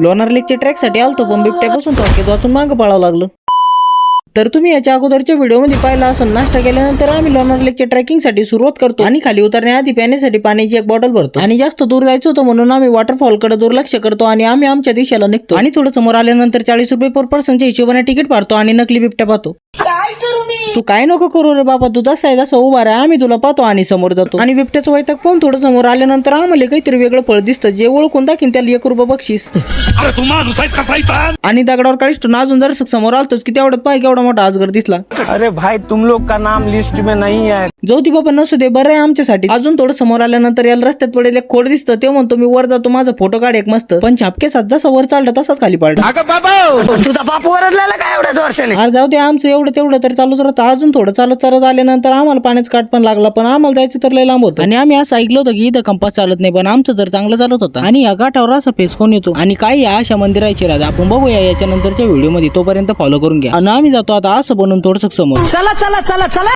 लोणार लेकच्या ट्रॅकसाठी आलतो पण बिबट्यापासून थोडक्यात वाचून मागं पळावं लागलं. तर तुम्ही याच्या अगोदरच्या व्हिडिओमध्ये पाहिला असेल नाश्ता केल्यानंतर आम्ही लोणार लेकच्या ट्रॅकिंगसाठी सुरुवात करतो आणि खाली उतरण्याआधी पिण्यासाठी पाण्याची एक बॉटल भरतो. आणि जास्त दूर जायचं होतं म्हणून आम्ही वॉटरफॉलकडे दुर्लक्ष करतो आणि आम्ही आमच्या दिशेला निघतो. आणि थोडं समोर आल्यानंतर चाळीस रुपये पर पर्सनच्या हिशोबाने तिकीट पाडतो आणि नकली बिबट्या पाहतो. काय करू मी? तू काय नको करू रे बाबा? तू जसा आहे तसा उभा राहा आम्ही तुला पाहतो आणि समोर जातो. आणि बिबट्याचं वैताग पाहून थोडं समोर आल्यानंतर आम्हाला काहीतरी वेगळं फळ दिसतं. जे ओळखून दाखीन त्याला एक रुपये बक्षीस. अरे तू माणूस आहेस का सैतान? आणि दगडावर काढितो अजून जर समोर आलतोच की तेवढ्यात पाय केवढा मोठा आजगर दिसला. अरे भाई तुम लोग का नाम लिस्ट में नहीं है। जाऊ दे बाबा नसू दे बरं आहे आमच्यासाठी. अजून थोडं समोर आल्यानंतर याला रस्त्यात पडेल एक खोड दिसतं. ते म्हणतो मी वर जातो माझा फोटो काढ एक मस्त. पण छापके सात जसा वर चालला तसाच खाली पडला. तुझा बाप ओरडलेला काय एवढ्याच वर्षाने? अरे जाऊ दे आमचं एवढं तेवढं तर चालूच राहतं. अजून थोडं चालत चालत आल्यानंतर आम्हाला पाण्याचं काट पण लागला पण आम्हाला जायचं तर लय लांब होतं. आणि आम्ही असं ऐकलं होतं की इथं कंपास चालत नाही पण आमचं तर चांगलं चालत होतं. आणि या घाटावर असा फेस कोण येतो? आणि काय या अशा मंदिराची राजा? आपण बघूया याच्या नंतरच्या व्हिडिओमध्ये तोपर्यंत फॉलो करून घ्या. आणि आम्ही जातो आता असं बनून थोडस समोर. चला चला चला चला.